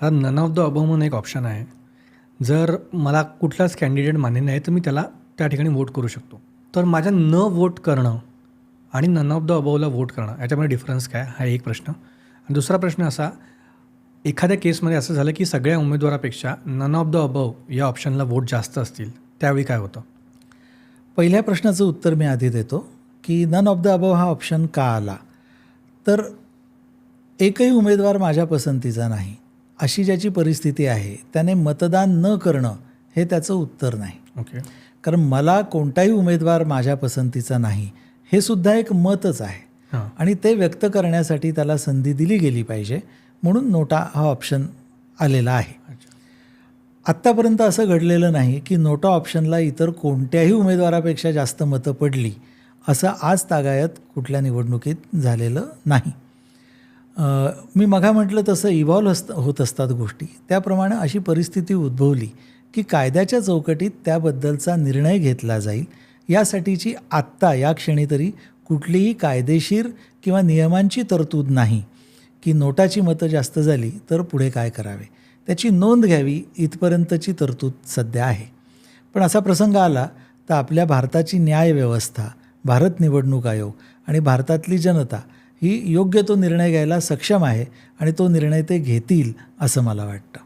हा none of the above म्हणून एक ऑप्शन आहे. जर मला कुठलाच कॅन्डिडेट मान्य नाही तर मी त्याला त्या ठिकाणी वोट करू शकतो. तर माझ्या न वोट करणं आणि नन ऑफ द अबवला वोट करणं याच्यामध्ये डिफरन्स काय? हा एक प्रश्न. आणि दुसरा प्रश्न असा एखाद्या केसमध्ये असं झालं की सगळ्या उमेदवारापेक्षा नन ऑफ द अबव या ऑप्शनला वोट जास्त असतील त्यावेळी काय होतं? पहिल्या प्रश्नाचं उत्तर मी आधी देतो की नन ऑफ द अबव हा ऑप्शन का आला? तर एकही उमेदवार माझ्या पसंतीचा नाही. अशी ज्याची परिस्थिती आहे त्याने मतदान न करणं हे त्याचं उत्तर नाही. ओके. कारण मला कोणताही उमेदवार माझ्या पसंतीचा नाही हे सुद्धा एक मतच आहे. हां. आणि ते व्यक्त करण्यासाठी त्याला संधी दिली गेली पाहिजे म्हणून नोटा हा ऑप्शन आलेला आहे. आत्तापर्यंत असं घडलेलं नाही की नोटा ऑप्शनला इतर कोणत्याही उमेदवारापेक्षा जास्त मतं पडली असं आज तागायत कुठल्या निवडणुकीत झालेलं नाही. मी मघा म्हटलं तसं इव्हॉल्व्ह असत होत असतात गोष्टी. त्याप्रमाणे अशी परिस्थिती उद्भवली की कायद्याच्या चौकटीत त्याबद्दलचा निर्णय घेतला जाईल. यासाठीची आत्ता या क्षणी तरी कुठलीही कायदेशीर किंवा नियमांची तरतूद नाही. की नोटाची मतं जास्त झाली तर पुढे काय करावे? त्याची नोंद घ्यावी इथपर्यंतची तरतूद सध्या आहे. पण असा प्रसंग आला तर आपल्या भारताची न्यायव्यवस्था भारत निवडणूक आयोग आणि भारतातली जनता ही योग्य तो निर्णय घ्यायला सक्षम आहे आणि तो निर्णय ते घेतील असं मला वाटतं.